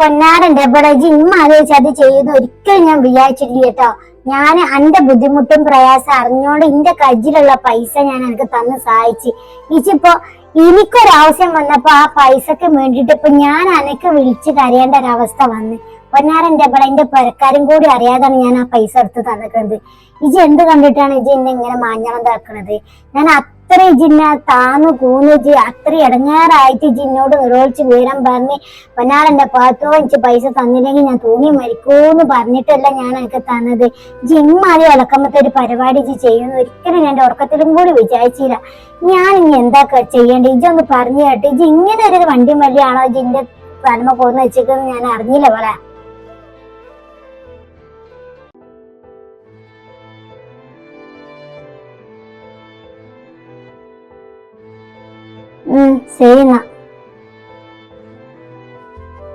പൊന്നാരന്റെ ഇവിടെ ജിമ്മ ആലോചിച്ച് അത് ചെയ്യുന്ന ഒരിക്കലും ഞാൻ വിചാരിച്ചിട്ടില്ല കേട്ടോ. ഞാൻ എന്റെ ബുദ്ധിമുട്ടും പ്രയാസം അറിഞ്ഞോണ്ട് എന്റെ കയ്യിലുള്ള പൈസ ഞാൻ എനിക്ക് തന്ന് സഹായിച്ച്. ഇച്ചിപ്പോ എനിക്കൊരാവശ്യം വന്നപ്പോ ആ പൈസക്ക് വേണ്ടിട്ട് ഇപ്പൊ ഞാൻ അനക്ക് വിളിച്ച് കരയേണ്ട ഒരവസ്ഥ വന്ന്. പൊന്നാരന്റെ ഇവിടെ എന്റെ പെരക്കാരും കൂടി അറിയാതാണ് ഞാൻ ആ പൈസ എടുത്ത് തന്നിട്ടുണ്ട് ഇജ് എന്ത് കണ്ടിട്ടാണ് ഇജ് എന്നെ ഇങ്ങനെ മാഞ്ഞളം താക്കണത് ഞാൻ അത്ര ജിന്ന താന്നു കൂന്നു ജി അത്ര ഇടങ്ങാറായിട്ട് ജിന്നോട് നിരോധിച്ച് വിവരം പറഞ്ഞ് പനാളെന്റെ പാത്തോ എനിക്ക് പൈസ തന്നില്ലെങ്കിൽ ഞാൻ തൂങ്ങി മരിക്കൂന്ന് പറഞ്ഞിട്ടല്ല ഞാൻ എനിക്ക് തന്നത്. ജി ഇമ്മാതി ഇളക്കമ്പത്തെ ഒരു പരിപാടി ജി ചെയ്യുന്നു. ഒരിക്കലും എന്റെ ഉറക്കത്തിലും കൂടി വിചാരിച്ചില്ല. ഞാൻ ഇനി എന്താ ചെയ്യേണ്ടത്? ചെയ്യേണ്ടത് ഇജൊന്ന് പറഞ്ഞു കേട്ടോ. ഇജ് ഇങ്ങനെ ഒരു വണ്ടി വലിയ ആളോ ജിന്റെ തലമ പോന്ന് വെച്ചേക്കെന്ന് ഞാൻ അറിഞ്ഞില്ല പോലെ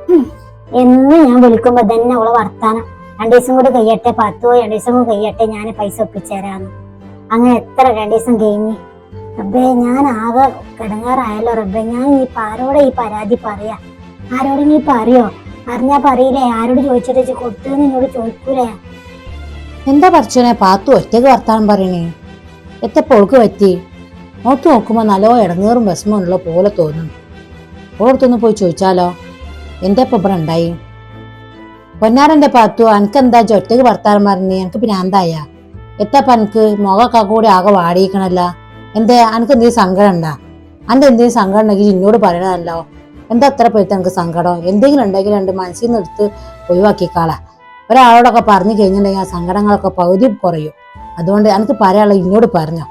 ഉം. എന്ന് ഞാൻ വിളിക്കുമ്പോ തന്നെ അവളെ വർത്താനം. രണ്ടു ദിവസം കൂടി കഴിയട്ടെ പത്ത് പോയി രണ്ടു ദിവസം കൂടി കഴിയട്ടെ ഞാൻ പൈസ ഒപ്പിച്ചേരാന്ന് അങ്ങനെ എത്ര രണ്ടു ദിവസം കഴിഞ്ഞ്. റബ്ബേ ഞാൻ ആകെ കിടങ്ങാറായല്ലോ റബ്ബേ. ഞാൻ ഈ ആരോടെ ഈ പരാതി പറയാ? ആരോടും നീ പറയോ? അറിഞ്ഞാ പറയില്ലേ? ആരോട് ചോദിച്ചിട്ട് കൊടുത്തു എന്നോട് ചോദിക്കൂലേ? എന്താ പറച്ചോനെ? പാത്തു ഒറ്റയ്ക്ക് വർത്താനം പറയണേ. എത്തപ്പോൾക്ക് പറ്റി? ഓർത്ത് നോക്കുമ്പോൾ നല്ലോ ഇടങ്ങേറും വിഷമമുള്ള പോലെ തോന്നും. ഓർത്തൊന്ന് പോയി ചോദിച്ചാലോ? എന്റെ അപ്പം ഇവിടെ ഉണ്ടായി. പൊന്നാരന്റെ പാത്തു എനിക്കെന്താ ഒറ്റയ്ക്ക് ഭർത്താവ് പറഞ്ഞേ എനിക്ക് എന്തായ? എത്തപ്പ എനിക്ക് മുഖമൊക്കെ കൂടി ആകെ വാടിയിക്കണല്ല എന്തേ? എനിക്ക് എന്തെങ്കിലും സങ്കടം ഉണ്ടാ? എന്റെ എന്തെങ്കിലും സങ്കടം ഉണ്ടെങ്കിൽ എന്നോട് പറയണമല്ലോ എന്താ അത്ര പോയിട്ട് എനിക്ക് സങ്കടം? എന്തെങ്കിലും ഉണ്ടെങ്കിൽ രണ്ട് മനസ്സിൽ നിന്ന് എടുത്ത് ഒഴിവാക്കിക്കാളാ ഒരാളോടൊക്കെ പറഞ്ഞു കഴിഞ്ഞിട്ടുണ്ടെങ്കിൽ ആ സങ്കടങ്ങളൊക്കെ പകുതി കുറയും. അതുകൊണ്ട് എനിക്ക് പറയാനുള്ള ഇന്നോട് പറഞ്ഞോ.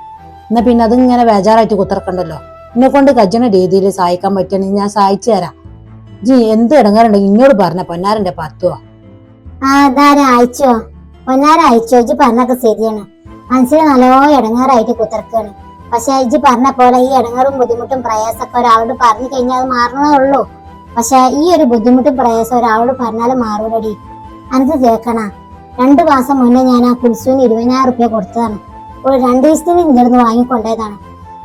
എന്നാ പിന്നെ അതിങ്ങനെ ബേജാറായിട്ട് കുത്തിറക്കണ്ടല്ലോ എന്നെ കൊണ്ട് കജ്ജണ രീതിയിൽ സഹായിക്കാൻ പറ്റുകയാണെങ്കിൽ ഞാൻ സഹായിച്ചു തരാം. ജി എന്ത് ഇടങ്ങാറുണ്ടെങ്കിൽ ഇന്നോട് പറഞ്ഞ പൊന്നാരന്റെ പത്തുവോ? ആ അയച്ചോ പൊന്നാര അയച്ചോ ഇജ്ജ് പറഞ്ഞൊക്കെ ശരിയാണ്. മനസ്സിൽ നല്ലോ ഇടങ്ങാറായിട്ട് കുത്തിറക്കാണ് പക്ഷെ ഇജ്ജ് പറഞ്ഞ പോലെ ഈ ഇടങ്ങാറും ബുദ്ധിമുട്ടും പ്രയാസമൊക്കെ ഒരാളോട് പറഞ്ഞു കഴിഞ്ഞാൽ അത് മാറണേ ഉള്ളൂ. പക്ഷെ ഈ ഒരു ബുദ്ധിമുട്ടും പ്രയാസം ഒരാളോട് പറഞ്ഞാൽ മാറൂലടി. അനക്ക് കേൾക്കണ? രണ്ടു മാസം മുന്നേ ഞാൻ ആ കുൽസുവിന് ഇരുപതിനായിരം റുപ്യ കൊടുത്തതാണ്. ഒരു രണ്ടു ദിവസത്തിന് ഇന്റെ അടുത്ത് വാങ്ങിക്കൊണ്ടേതാണ്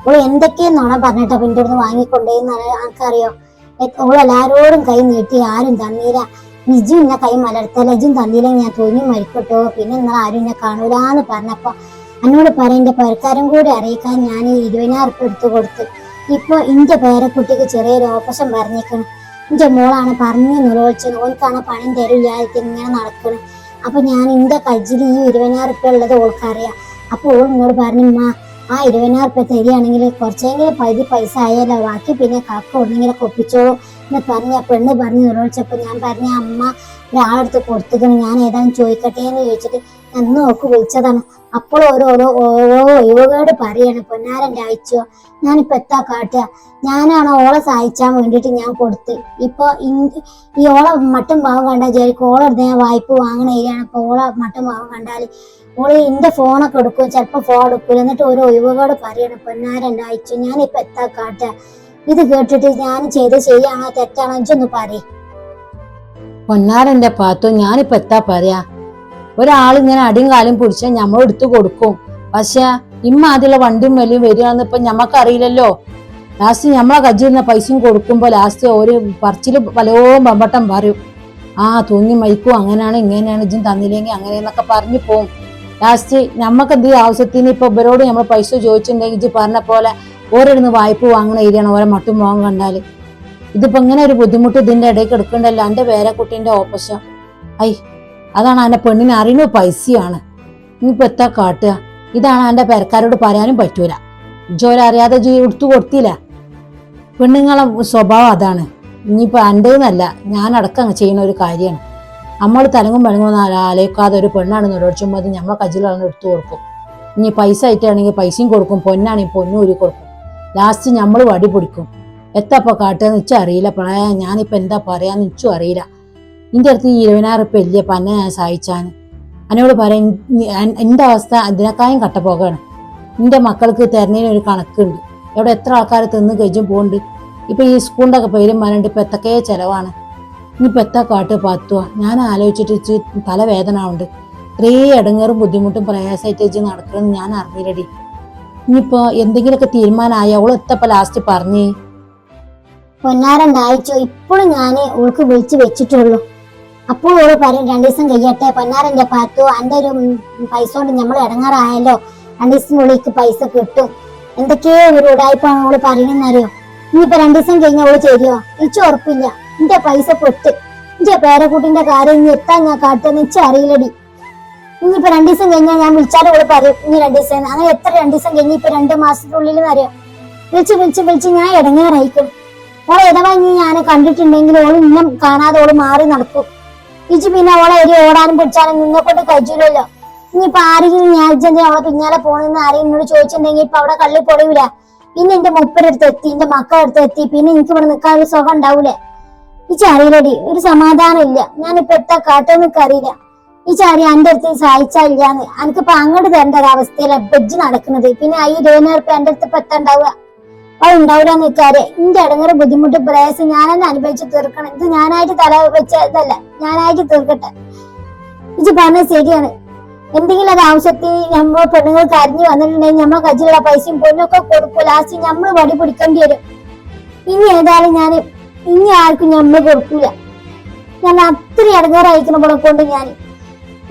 ഓൾ എന്തൊക്കെയെന്നാണ് പറഞ്ഞിട്ട് പറഞ്ഞിട്ടാ എന്റെ അടുത്ത് വാങ്ങിക്കൊണ്ടേന്ന് ആൾക്കറിയോ ഓൾ എല്ലാരോടും കൈ നീട്ടി ആരും തന്നീല നിജു എന്നെ കൈ മലർത്തല ഇജും തന്നില്ലെങ്കിൽ ഞാൻ തോന്നി മരിക്കട്ടോ. പിന്നെ എന്നാൽ ആരും എന്നെ കാണൂലാന്ന് പറഞ്ഞപ്പോ എന്നോട് പറയാം എന്റെ പേർക്കാരും കൂടി അറിയിക്കാൻ ഞാൻ ഈ ഇരുപതിനായിരം ഉറുപ്പ് എടുത്തു കൊടുത്തു ഇപ്പൊ ഇന്റെ പേരക്കുട്ടിക്ക് ചെറിയൊരു ഓപ്പറേഷൻ പറഞ്ഞേക്കണം. എന്റെ മോളാണ് പറഞ്ഞു നിരോധിച്ചത്. ഓൾക്കാണ് പണം തരില്ലാതെ ഇങ്ങനെ നടക്കണം. അപ്പൊ ഞാൻ എന്റെ കജ്ജിൽ ഈ ഇരുപതിനായിരം ഉറുപ്പ് ഉള്ളത് ഓൾക്കറിയാം. അപ്പൊ ഓൾ എന്നോട് പറഞ്ഞു "ഉമ്മ, ആ ഇരുപതിനായിരം റുപ്യ തരികയാണെങ്കിൽ കുറച്ചെങ്കിലും പകുതി പൈസ ആയാലോ ബാക്കി പിന്നെ കാക്ക ഒന്നെങ്കിലും ഒപ്പിച്ചോളൂ എന്ന് പറഞ്ഞ പെണ്ണ് പറഞ്ഞു നിരോധിച്ചപ്പോ ഞാൻ പറഞ്ഞ അമ്മ ഒരാളെടുത്ത് കൊടുത്തതിന് ഞാൻ ഏതാനും ചോദിക്കട്ടെ എന്ന് ചോദിച്ചിട്ട് ഞാൻ നോക്ക് വിളിച്ചതാണ്. അപ്പോൾ ഓരോരോ ഓരോ ഒഴിവുകേട് പറയാണ് പൊന്നാരന്റെ അയച്ചോ ഞാനിപ്പോ എത്താ കാട്ടുക. ഞാനാണ് ഓളെ സഹായിച്ചാൻ വേണ്ടിയിട്ട് ഞാൻ കൊടുത്ത്? ഇപ്പൊ ഇൻ- ഈ ഓളെ മട്ടും പാവം കണ്ടാൽ വിചാരിക്കും ഓളെ അടുത്ത് ഞാൻ വായ്പ വാങ്ങണ ഏരിയാണ് അപ്പൊ ഓളെ മട്ടും പാവം കണ്ടാൽ ഓൾ എന്റെ ഫോണൊക്കെ എടുക്കും. ചിലപ്പോ ഫോൺ എടുക്കൂല. എന്നിട്ട് ഒരു ഒഴിവുകോട് പറയണം പൊന്നാരന്റെ അയച്ചു ഞാനിപ്പോ എത്താ കാട്ടെ? ഇത് കേട്ടിട്ട് ഞാൻ ചെയ്ത് ചെയ്യാണോ? തെറ്റാണോ? ഇജ്ജൊന്ന് പറയും. പൊന്നാരന്റെ പാത്തു ഞാനിപ്പോ എത്താ പറയാ? ഒരാൾ ഇങ്ങനെ അടിയും കാലും പിടിച്ചാൽ ഞമ്മൾ എടുത്തു കൊടുക്കും. പക്ഷെ ഇമ്മ വണ്ടിയും വലിയും വരികയാണെന്ന് ഇപ്പൊ ഞമ്മക്കറിയില്ലല്ലോ. ലാസ്റ്റ് ഞമ്മളെ കജ്ജിരുന്ന പൈസയും കൊടുക്കുമ്പോ ലാസ്റ്റ് ഒരു പറച്ചിൽ പലവും പമ്പട്ടം പറയും. ആ തൂങ്ങി മൈക്കും അങ്ങനെയാണ് ഇങ്ങനെയാണ് ഇജ്ജും തന്നില്ലെങ്കിൽ അങ്ങനെയെന്നൊക്കെ പറഞ്ഞു പോവും. ലാസ്റ്റ് നമുക്ക് എന്ത് ആവശ്യത്തിന് ഇപ്പൊ ഇവരോട് നമ്മൾ പൈസ ചോദിച്ചിട്ടുണ്ടെങ്കിൽ പറഞ്ഞ പോലെ ഓരോരുന്ന് വായ്പ വാങ്ങണ ഏരിയാണ് ഓരോ മട്ടും മോഹം കണ്ടാൽ. ഇതിപ്പോ ഇങ്ങനെ ഒരു ബുദ്ധിമുട്ട് ഇതിന്റെ ഇടയ്ക്ക് എടുക്കണ്ടല്ലോ. എന്റെ പേരക്കുട്ടീന്റെ ഓപ്പറേഷൻ. ഐ അതാണ് എന്റെ പെണ്ണിനെ അറിയണ പൈസയാണ്. ഇനിയിപ്പോ എത്താ കാട്ടുക. ഇതാണ് എന്റെ പേരക്കാരോട് പറയാനും പറ്റൂല. ജോലി അറിയാതെ ജീ എടുത്തു കൊടുത്തില്ല. പെണ്ണുങ്ങളെ സ്വഭാവം അതാണ്. ഇനിയിപ്പോ എന്റേന്നല്ല. ഞാൻ അടക്കം ചെയ്യുന്ന ഒരു കാര്യമാണ്. നമ്മൾ തലങ്ങും വെളങ്ങും ആലോചിക്കാതെ ഒരു പെണ്ണാണ് നിരോധിച്ചുമ്പോൾ അത് നമ്മളെ കജിലാണ് എടുത്തു കൊടുക്കും. ഇനി പൈസ ആയിട്ടാണെങ്കിൽ പൈസയും കൊടുക്കും പൊന്നാണെങ്കിൽ പൊന്നും ഒരു കൊടുക്കും. ലാസ്റ്റ് നമ്മൾ വടി പിടിക്കും. എത്തപ്പോൾ കാട്ടുക വെച്ചാൽ അറിയില്ല. പറയാ ഞാനിപ്പോൾ എന്താ പറയാന്ന് നിച്ചും അറിയില്ല. നിന്റെ അടുത്ത് ഈ ഇരുപതിനായിരം ഉറുപ്പ ഇല്ലേ പന്നെ ഞാൻ സഹായിച്ചാൻ എന്നോട് പറയാൻ എന്റെ അവസ്ഥ അതിനേക്കായും കട്ടപ്പോകാണ് എന്റെ മക്കൾക്ക് തരുന്നതിന് ഒരു കണക്കുണ്ട്. എവിടെ എത്ര ആൾക്കാർ തിന്ന് കഴിച്ചും പോകുന്നുണ്ട് ഇപ്പം ഈ സ്കൂളിന്റെ ഒക്കെ പേരും പറഞ്ഞിട്ട് ഇപ്പം എത്തൊക്കെ ചെലവാണ്. ഇനിയിപ്പോ എത്താ കാട്ട് പാത്തുക ഞാൻ ആലോചിച്ചിട്ട് തലവേദന ഉണ്ട് ഇത്രേ ഇടങ്ങേറും ബുദ്ധിമുട്ടും പ്രയാസമായിട്ട് വെച്ച് നടക്കണമെന്ന് ഞാൻ അറിഞ്ഞില്ലടി. ഇനിയിപ്പോ എന്തെങ്കിലുമൊക്കെ തീരുമാനമായ? അവൾ എത്തപ്പോ ലാസ്റ്റ് പറഞ്ഞേ. പൊന്നാരണ്ടായിച്ചോ ഇപ്പോഴും ഞാൻ ഓൾക്ക് വിളിച്ച് വെച്ചിട്ടുള്ളൂ. അപ്പോൾ ഓൾ പറയും രണ്ടു ദിവസം കഴിയട്ടെ പൊന്നാരന്റെ പാത്തു അന്റെ ഒരു പൈസ കൊണ്ട് നമ്മൾ ഇടങ്ങാറായല്ലോ. രണ്ടു ദിവസത്തിനുള്ളിൽ എനിക്ക് പൈസ കിട്ടും. എന്തൊക്കെയോ ഒരു ഉടായ്പാണ് ഓൾ പറയണെന്നറിയോ ഇനിയിപ്പോ രണ്ടു ദിവസം കഴിഞ്ഞ ഓൾ ചെയ്യോ ഇച്ച് ഉറപ്പില്ല. എന്റെ പൈസ പൊട്ട്. എന്റെ പേരക്കുട്ടിന്റെ കാര്യം ഇനി എത്താൻ ഞാൻ കാട്ടുന്ന അറിയില്ലടി അറിയില്ലടി. ഇനിയിപ്പോ രണ്ടു ദിവസം കഴിഞ്ഞാൽ ഞാൻ വിളിച്ചാലും കൂടെ പറയും ഇനി രണ്ടു ദിവസം അങ്ങനെ എത്ര രണ്ടു ദിവസം കഴിഞ്ഞ് ഇപ്പൊ രണ്ട് മാസത്തിനുള്ളിൽ അറിയാം. വിളിച്ച് വിളിച്ച് വിളിച്ച് ഞാൻ ഇടങ്ങേറായിക്കും ഓളെ ഇടവാ ഇനി ഞാൻ കണ്ടിട്ടുണ്ടെങ്കിൽ ഓൾ ഇന്നും കാണാതെ ഓൾ മാറി നടക്കും. ഇജി പിന്നെ ഓളെ ഒരു ഓടാനും പിടിച്ചാലും നിന്നെ കൊണ്ട് കഴിച്ചില്ലല്ലോ ഇനിയിപ്പൊ ആരെങ്കിലും ഞാൻ ഇജ്ജെന്തിനാ അവളെ പിന്നാലെ പോണെന്ന് ആരെയും എന്നോട് ചോദിച്ചിട്ടുണ്ടെങ്കിൽ ഇപ്പൊ അവിടെ കള്ളി പൊളിവില്ല പിന്നെ എന്റെ മുപ്പരടുത്ത് എത്തി എന്റെ മക്കളടുത്ത് എത്തി പിന്നെ എനിക്ക് ഇവിടെ നിൽക്കാൻ ഒരു സുഖം ഉണ്ടാവൂലേ. ഈ ചാരിയിലടി ഒരു സമാധാനം ഇല്ല ഞാനിപ്പോ എത്താ കാട്ടെന്ന് അറിയില്ല. ഈ ചാരി എന്റെ അടുത്ത് സഹായിച്ചാല്ലാന്ന് എനിക്കിപ്പോ അങ്ങോട്ട് തരേണ്ട ഒരു അവസ്ഥയിലാണ് ബെജ് നടക്കുന്നത്. പിന്നെ ഈ റുപ്യ എന്റെ അടുത്ത് ഇപ്പൊ എത്തണ്ടാവുക അത് ഉണ്ടാവില്ല നിൽക്കാരെ എന്റെ ഇടങ്ങറ് ബുദ്ധിമുട്ട് പ്രയാസം ഞാൻ തന്നെ അനുഭവിച്ച് തീർക്കണം. ഇത് ഞാനായിട്ട് തല വെച്ച ഇതല്ല. ഞാനായിട്ട് തീർക്കട്ടെ. ഇത് പറഞ്ഞത് ശരിയാണ്. എന്തെങ്കിലും ഒരു ആവശ്യത്തിന് നമ്മൾ പെണ്ണുങ്ങൾ കരഞ്ഞു വന്നിട്ടുണ്ടെങ്കിൽ നമ്മൾ കയ്യിലുള്ള പൈസയും പൊന്നൊക്കെ കൊടുക്കും. ലാസ്റ്റ് നമ്മൾ വടി പിടിക്കേണ്ടി വരും. ഇനി ഏതായാലും ഞാൻ ഇനി ആർക്കും നമ്മൾ കൊടുക്കൂല. ഞാൻ അത്ര ഇടങ്ങേറായിരിക്കണ പോലെ കൊണ്ട് ഞാൻ.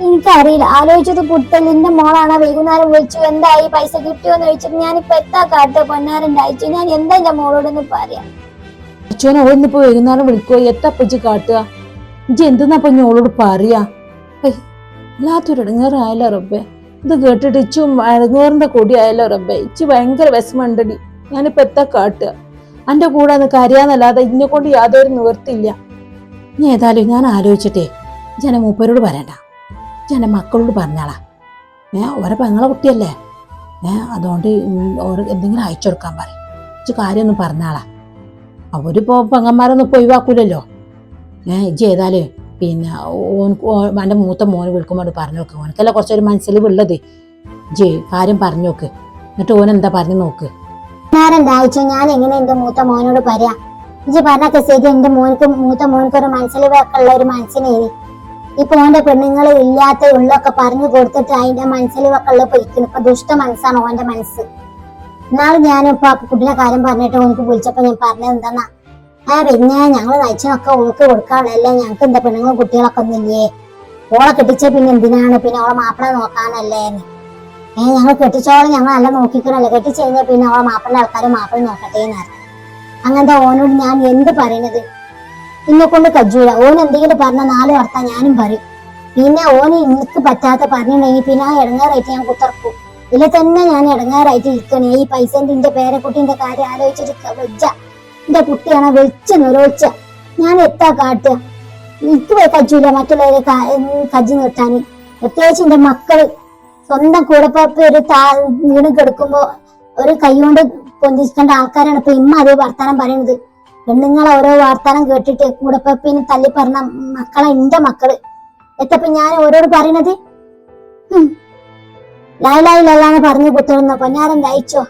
എനിക്കറിയില്ല. ആലോചിച്ചത് പുത്തലിന്റെ മോളാണ് വൈകുന്നേരം വിളിച്ചു? എന്തായി പൈസ കിട്ടിയോ എന്ന് ചോദിച്ചിട്ട് ഞാനിപ്പോ എത്താ കാട്ട് പൊന്നാരണ്ടായിച്ചു ഞാൻ എന്താ എന്റെ മോളോടൊന്ന് പറയാം? അച്ഛനെ ഓളിന്നിപ്പോ വൈകുന്നേരം വിളിക്കുവോ? എത്തപ്പച്ച് കാട്ടുക. ഇജ്ജ് എന്തെന്നാ ഇനി ഓളോട് പറയാ? വല്ലാത്തൊരു ഇടങ്ങേറായല്ലോ റബ്ബേ. ഇത് കേട്ടിട്ട് ഇച്ചും ഇടങ്ങേറിന്റെ കൊടി ആയല്ലോ റബ്ബേ. ഇച്ചു ഭയങ്കര വിഷമമുണ്ടടി ഞാനിപ്പോ എത്താ കാട്ടുക. അന്റെ കൂടെ അന്ന് കരയാന്നല്ലാതെ ഇന്നെ കൊണ്ട് യാതൊരു നിവർത്തില്ല ഇനി ഏതായാലും ഞാൻ ആലോചിച്ചിട്ടേ ജന മൂപ്പരോട് പറയണ്ട. ജന മക്കളോട് പറഞ്ഞാളാ. ഞാൻ ഓരെ പെങ്ങളെ കുട്ടിയല്ലേ? ഞാൻ അതുകൊണ്ട് ഓര് എന്തെങ്കിലും അയച്ചു കൊടുക്കാൻ പറയും ഇച്ച് കാര്യമൊന്നും പറഞ്ഞാളാ. അവരിപ്പോൾ പെങ്ങന്മാരൊന്നും ഇപ്പോൾ ഒഴിവാക്കൂലല്ലോ. ഞാൻ ഇജ്ജ് ഏതായാലും പിന്നെ ഓൻ എന്റെ മൂത്ത മോന് വിളിക്കുമ്പോൾ പറഞ്ഞു നോക്ക്. ഓനക്കല്ല കുറച്ചൊരു മനസ്സിൽ ഉള്ളത്. ഇജ്ജ് കാര്യം പറഞ്ഞു നോക്ക്. എന്നിട്ട് ഓൻ എന്താ പറഞ്ഞു നോക്ക്. പൊന്നാരന്റെ അയച്ചു ഞാൻ എങ്ങനെ എന്റെ മൂത്ത മോനോട് പറയാ? ഇജ്ജി പറഞ്ഞൊക്കെ ശരി എന്റെ മോനക്ക് മൂത്ത മോനക്ക് ഒരു മനസ്സിൽ വെക്കുള്ള ഒരു മനസ്സിനേനി ഇപ്പൊ ഓന്റെ പെണ്ണുങ്ങൾ ഇല്ലാത്ത ഉള്ളൊക്കെ പറഞ്ഞു കൊടുത്തിട്ട് അതിന്റെ മനസ്സിൽ വെക്കുള്ള പൊയ്ക്കുന്നു ഇപ്പൊ ദുഷ്ട മനസ്സാണ് ഓന്റെ മനസ്സ്. എന്നാലും ഞാൻ ഇപ്പൊ കുട്ടിയുടെ കാര്യം പറഞ്ഞിട്ട് ഓനക്ക് വിളിച്ചപ്പോ ഞാൻ പറഞ്ഞത് എന്താന്നാ? ആ പിന്നെ ഞങ്ങൾ നയിച്ചൊക്കെ ഓൾക്ക് കൊടുക്കാണല്ലേ ഞങ്ങൾക്ക് എന്താ പെണ്ണുങ്ങളും കുട്ടികളൊക്കെ ഒന്നില്ലേ ഓളെ കെട്ടിച്ച പിന്നെ എന്തിനാണ്? പിന്നെ ഓളെ മാപ്പിള നോക്കാനല്ലേ ഏ ഞങ്ങൾ കെട്ടിച്ചോളം. ഞങ്ങൾ അല്ല? നോക്കിക്കണല്ലോ കെട്ടിച്ച് കഴിഞ്ഞാൽ പിന്നെ അവളെ മാപ്പിളിന്റെ ആൾക്കാർ മാപ്പിള നോക്കട്ടെ എന്നാണ് അങ്ങനത്തെ ഓനോട് ഞാൻ എന്ത് പറയണത്? ഇന്നെ കൊണ്ട് കജ്ജൂല. ഓൻ എന്തെങ്കിലും പറഞ്ഞ നാല് വർത്താൻ ഞാനും പറയും. പിന്നെ ഓന് എനിക്ക് പറ്റാത്ത പറഞ്ഞിട്ടുണ്ടെങ്കിൽ പിന്നെ ആ ഇടങ്ങാറായിട്ട് ഞാൻ കുത്തർക്കും. ഇതിൽ തന്നെ ഞാൻ ഇടങ്ങാറായിട്ട് ഇരിക്കണേ. ഈ പൈസന്റെ എന്റെ പേരക്കുട്ടിന്റെ കാര്യം ആലോചിച്ചിട്ട് വെച്ച എന്റെ കുട്ടിയാണ് വെച്ച് നിറവച്ച ഞാൻ എത്താ കാട്ടുക? എനിക്ക് കജ്ജൂല. മറ്റുള്ളവരെ നിർത്താൻ കജ്ജി നീട്ടാന് പ്രത്യേകിച്ച് എന്റെ മക്കൾ. സ്വന്തം കൂടപ്പുറത്ത് ഒരു താ വീണ് കിടക്കുമ്പോ ഒരു കൈ കൊണ്ട് പൊന്തിക്കേണ്ട ആൾക്കാരാണ് ഇപ്പൊ ഇമ്മ അതേ വർത്താനം പറയുന്നത് പെണ്ണുങ്ങൾ ഓരോ വർത്താനം കേട്ടിട്ട് കൂടപ്പപ്പിന് തല്ലി പറഞ്ഞ മക്കളെ എന്റെ മക്കൾ. എത്തപ്പോ ഞാൻ ഓരോട് പറയണത്? ലല്ലാന്ന് പറഞ്ഞു കുത്തുന്ന പൊന്നാരൻ ലയിച്ചോ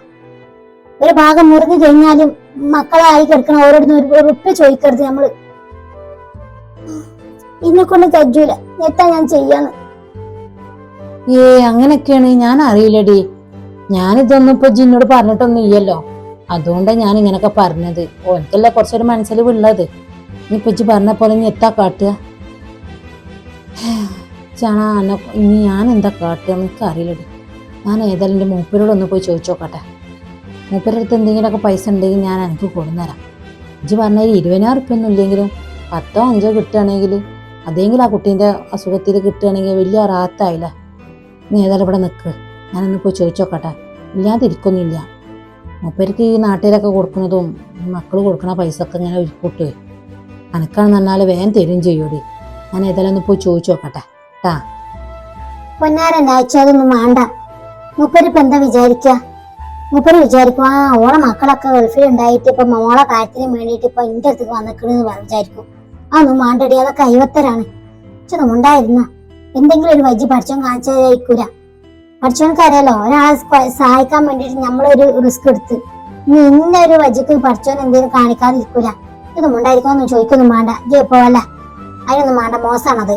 ഒരു ഭാഗം മുറിഞ്ഞു കഴിഞ്ഞാലും മക്കളായി കിടക്കണ ഓരോടുന്ന് ഒരു ഉറുപ്പ് ചോദിക്കരുത് നമ്മൾ. എന്നെ കൊണ്ട് കജ്ജൂല എത്താ ഞാൻ ചെയ്യാന്ന്. ഏ അങ്ങനെയൊക്കെയാണ് ഞാൻ അറിയില്ലടി. ഞാനിതൊന്നും ഇപ്പൊ ജിന്നോട് പറഞ്ഞിട്ടൊന്നും ഇല്ലല്ലോ. അതുകൊണ്ടാണ് ഞാൻ ഇങ്ങനൊക്കെ പറഞ്ഞത്. ഓനക്കല്ലേ കുറച്ചൊരു മനസ്സിൽ ഉള്ളത് നീ ഇജ്ജ് പറഞ്ഞ പോലെ ഇനി എത്താ കാട്ടുക? ചാണാ ഇനി ഞാൻ എന്താ കാട്ടുക എനിക്ക് അറിയില്ലടി ഞാൻ ഏതായാലും എന്റെ മൂപ്പരോടൊന്ന് പോയി ചോദിച്ചു നോക്കട്ടെ മൂപ്പരുടെ അടുത്ത് എന്തെങ്കിലുമൊക്കെ പൈസ ഉണ്ടെങ്കിൽ ഞാൻ എനിക്ക് കൊടുന്നരാം. ഇജ്ജ് പറഞ്ഞ ഇരുപതിനായിരം ഉറുപ്പ്യ ഒന്നും ഇല്ലെങ്കിലും പത്തോ അഞ്ചോ കിട്ടുകയാണെങ്കിൽ അതെങ്കിലും ആ കുട്ടീന്റെ അസുഖത്തിൽ കിട്ടുകയാണെങ്കിൽ വലിയ റാത്തായില്ല നീ ഏതായാലും ഇവിടെ നിൽക്ക് ഞാനൊന്ന് പോയി ചോദിച്ചു നോക്കട്ടെ ഇല്ലാതിരിക്കൊന്നുമില്ല. മൂപ്പർക്ക് ഈ നാട്ടിലൊക്കെ കൊടുക്കുന്നതും മക്കൾ കൊടുക്കുന്ന പൈസ ഒക്കെ ഇങ്ങനെ ഉരുക്കൂട്ട്. അനക്കാണെന്ന് പറഞ്ഞാൽ വേഗം തരും ചെയ്യൂടി. ഞാൻ ഏതായാലും ഒന്ന് പോയി ചോദിച്ചു നോക്കട്ടെ ട്ടാ. പൊന്നാരൻ അയച്ചതൊന്നും വേണ്ട. മൂപ്പരിപ്പം എന്താ വിചാരിക്ക? മൂപ്പര് വിചാരിക്കും ആ ഓളെ മക്കളൊക്കെ ഗൾഫിൽ ഉണ്ടായിട്ട് ഇപ്പൊ മോളെ കാര്യത്തിന് വേണ്ടിയിട്ട് ഇപ്പൊ എന്റെ അടുത്ത് വന്നിക്കണെന്ന് വിചാരിക്കും. അതൊന്നും വേണ്ടടി അതൊക്കെ അയവത്തരാണ് ഇച്ചൊന്നും ഉണ്ടായിരുന്ന എന്തെങ്കിലും ഒരു വഴി പഠിച്ചോൻ കാണിച്ചതായിരിക്കൂല. പഠിച്ചോനക്ക് അറിയാലോ ഒരാളെ സഹായിക്കാൻ വേണ്ടിട്ട് നമ്മളൊരു റിസ്ക് എടുത്ത്. ഇനി ഇന്ന ഒരു വജിക്ക് പഠിച്ചോൻ എന്തെങ്കിലും കാണിക്കാതിരിക്കൂല. ഇതൊന്നും ഉണ്ടായിരിക്കുമെന്ന് ചോദിക്കൊന്നും വേണ്ട. ജോ പോവല്ല അതിനൊന്നും വേണ്ട. മോശമാണത്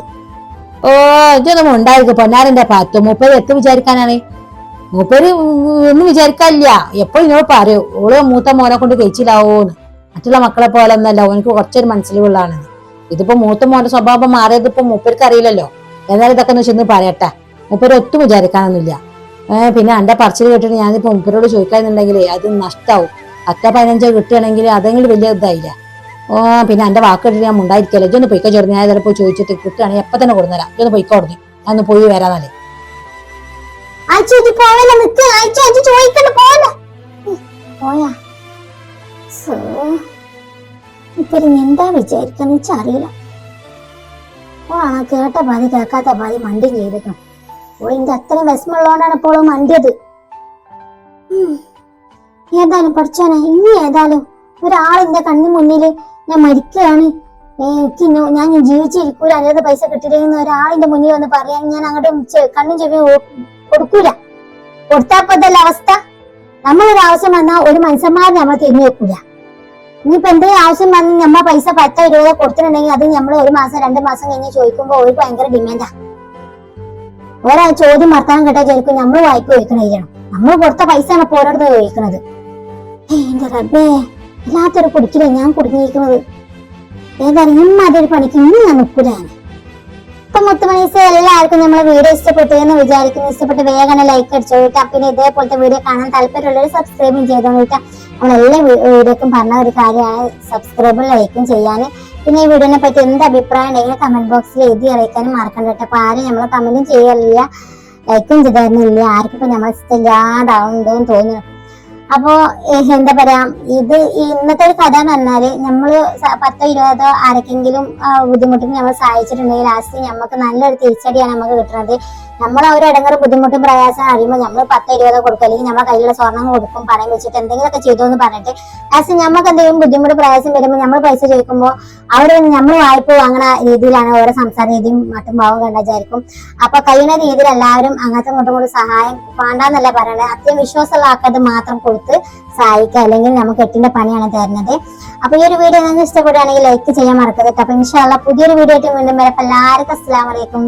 ഓ ഇതൊന്നും ഉണ്ടായിരിക്കും പൊന്നാരന്റെ പത്ത്. മുപ്പത് എത്ര വിചാരിക്കാനാണ്. മൂപ്പര് ഒന്നും വിചാരിക്കാനില്ല. എപ്പോഴും ഇന്നോട് പറയൂ ഓൾ മൂത്ത മോനെ കൊണ്ട് കഴിച്ചില്ലാവോന്ന്. മറ്റുള്ള മക്കളെ പോലെ ഒന്നല്ല ഓനക്ക് കുറച്ചൊരു മനസ്സിലുള്ളതാണ് ഇതിപ്പോ മൂത്ത മോന്റെ സ്വഭാവം മാറിയത് ഇപ്പൊ മൂപ്പർക്ക് അറിയില്ലല്ലോ എന്നാലും ഇതൊക്കെ ഒന്ന് ചെന്ന് പറയട്ടെ. മൂപ്പര് ഒട്ടും വിചാരിക്കാനൊന്നുമില്ല. പിന്നെ എന്റെ പറച്ചിൽ കേട്ടിട്ട് ഞാനിപ്പോ മൂപ്പരോട് ചോദിക്കാന്നുണ്ടെങ്കിൽ അത് നഷ്ടാവും. അത്ര പതിനഞ്ചോ കിട്ടുകയാണെങ്കിൽ അതെങ്കിലും വലിയ ഇതായില്ല. ഓ പിന്നെ എന്റെ വാക്ക് കേട്ടിട്ട് ഞാൻ ഉണ്ടായിരിക്കല്ലോ ഇതൊന്ന് പൊയ്ക്കോ ചേർന്ന് ഞാൻ ചിലപ്പോൾ ചോദിച്ചിട്ട് കിട്ടുകയാണെങ്കിൽ എപ്പൊ തന്നെ കൊടുന്നരാം. ഇതൊന്ന് പൊയ്ക്കോ കൊടുത്തു ഞാൻ ഒന്ന് പോയി വരാന്നാലേ. അയച്ചു ഇജ്ജ് പോവല്ല? നിക്ക്. അയച്ചു അയച്ചു ചോദിക്കണ്ട. പോവല്ല? പോയാ. സോ ഇപ്പൊ ഇനി എന്താ വിചാരിക്കാന്ന് വെച്ചാ അറിയില്ല ഓളാണ് കേട്ട പാതി കേൾക്കാത്ത പാതി മണ്ടി ചെയ്തിട്ടും ഓളിന്റെ അത്രയും വിഷമുള്ളതുകൊണ്ടാണ് ഇപ്പോൾ മണ്ടിയത്. ഏതായാലും പഠിച്ചോനെ. ഇനി ഏതായാലും ഒരാളിന്റെ കണ്ണു മുന്നിൽ ഞാൻ മരിക്കുകയാണ്. എനിക്ക് ഞാൻ ജീവിച്ചിരിക്കൂല. അതിനകത്ത് പൈസ കിട്ടിയിരിക്കുന്ന ഒരാളിന്റെ മുന്നിൽ വന്ന് പറയാൻ ഞാൻ അങ്ങോട്ട് കണ്ണും ചെവി കൊടുക്കൂല. കൊടുത്താപ്പതല്ല അവസ്ഥ? നമ്മളൊരാവശ്യം വന്നാൽ ഒരു മനുഷ്യന്മാരെ നമ്മൾ തിരിഞ്ഞു വെക്കൂല. ഇനിയിപ്പോ എന്തെങ്കിലും ആവശ്യം വന്ന് നമ്മ പൈസ പത്തോ ഇരുപതോ കൊടുത്തിട്ടുണ്ടെങ്കിൽ അത് നമ്മൾ ഒരു മാസം രണ്ട് മാസം കഴിഞ്ഞ് ചോദിക്കുമ്പോൾ ഒരു ഭയങ്കര ഡിമാൻഡാ ഓരോ ചോദ്യം വർത്താനം കേട്ടാ ചോദിക്കും നമ്മൾ വായ്പ ചോദിക്കണം നമ്മൾ കൊടുത്ത പൈസയാണ് ഇപ്പൊ ഓരോരുത്തർ ചോദിക്കുന്നത് എന്റെ റബ്ബേ എല്ലാത്തൊരു കുടിക്കില്ല ഞാൻ കുടുങ്ങിയിരിക്കുന്നത് ഏതായാലും ഇമ്മാതിരി പണിക്ക് ഇന്ന് ഞാൻ നിൽക്കൂലാണ് ഇപ്പൊ മുത്തുമണീസ് എല്ലാവർക്കും നമ്മളെ വീഡിയോ ഇഷ്ടപ്പെട്ടു എന്ന് വിചാരിക്കുന്നു. ഇഷ്ടപ്പെട്ട് വേഗം ലൈക്ക് അടിച്ചു കൊടുക്കാം പിന്നെ ഇതേപോലത്തെ വീഡിയോ കാണാൻ താല്പര്യമുള്ളവർ സബ്സ്ക്രൈബും ചെയ്തോളൂ കേട്ടാ. നമ്മൾ എല്ലാ വീഡിയോക്കും പറഞ്ഞ ഒരു കാര്യമാണ് സബ്സ്ക്രൈബും ലൈക്കും ചെയ്യാൻ പിന്നെ ഈ വീഡിയോനെ പറ്റി എന്ത് അഭിപ്രായം ഉണ്ടെങ്കിൽ കമന്റ് ബോക്സിൽ എഴുതി അറിയിക്കാനും മറക്കണ്ട കേട്ടോ. അപ്പൊ ആരും നമ്മൾ കമന്റും ചെയ്യലില്ല ലൈക്കും ചെയ്തായിരുന്നില്ല. ആർക്കും ഇപ്പൊ നമ്മൾ ഇഷ്ടമില്ലാതാവുന്നുണ്ടോന്ന് തോന്നുന്നു. അപ്പോ എന്താ പറയാ ഇത് ഇന്നത്തെ ഒരു കഥ എന്ന് പറഞ്ഞാൽ നമ്മൾ പത്തോ ഇരുപതോ ആരൊക്കെങ്കിലും ബുദ്ധിമുട്ടിന് നമ്മൾ സഹായിച്ചിട്ടുണ്ടെങ്കിൽ ലാസ്റ്റ് നമുക്ക് നല്ലൊരു തിരിച്ചടിയാണ് നമുക്ക് കിട്ടുന്നത് നമ്മൾ ആ ഒരു ബുദ്ധിമുട്ടും പ്രയാസം അറിയുമ്പോൾ നമ്മൾ പത്ത് ഇരുപത് കൊടുക്കും അല്ലെങ്കിൽ നമ്മുടെ കയ്യിലുള്ള സ്വർണം കൊടുക്കും പണയം വെച്ചിട്ട് എന്തെങ്കിലുമൊക്കെ ചെയ്തു എന്ന് പറഞ്ഞിട്ട് ആസ് നമുക്ക് എന്തെങ്കിലും ബുദ്ധിമുട്ട് പ്രയാസം വരുമ്പോൾ നമ്മൾ പൈസ ചോദിക്കുമ്പോൾ അവർ നമ്മൾ വായ്പ വാങ്ങുന്ന രീതിയിലാണ് ഓരോ സംസാര രീതിയും മറ്റും ഭാവം കണ്ട വിചാരിക്കും. അപ്പൊ കഴിയുന്ന രീതിയിൽ എല്ലാവരും അങ്ങനത്തെ ഇങ്ങോട്ടും കൂടി സഹായം വേണ്ടാന്നല്ല പറയണത്. അത്യം വിശ്വാസമുള്ള ആൾക്കത് മാത്രം കൊടുത്ത് സഹായിക്കുക അല്ലെങ്കിൽ നമുക്ക് എട്ടിന്റെ പണിയാണ് തരുന്നത്. അപ്പൊ ഈ ഒരു വീഡിയോ നിങ്ങൾക്ക് ഇഷ്ടപ്പെടുകയാണെങ്കിൽ ലൈക്ക് ചെയ്യാൻ മറക്കരുത് അപ്പൊ ഇൻഷാല്ല പുതിയൊരു വീഡിയോ ആയിട്ട് വീണ്ടും വരപ്പോൾ എല്ലാവർക്കും അസ്സലാമലൈക്കും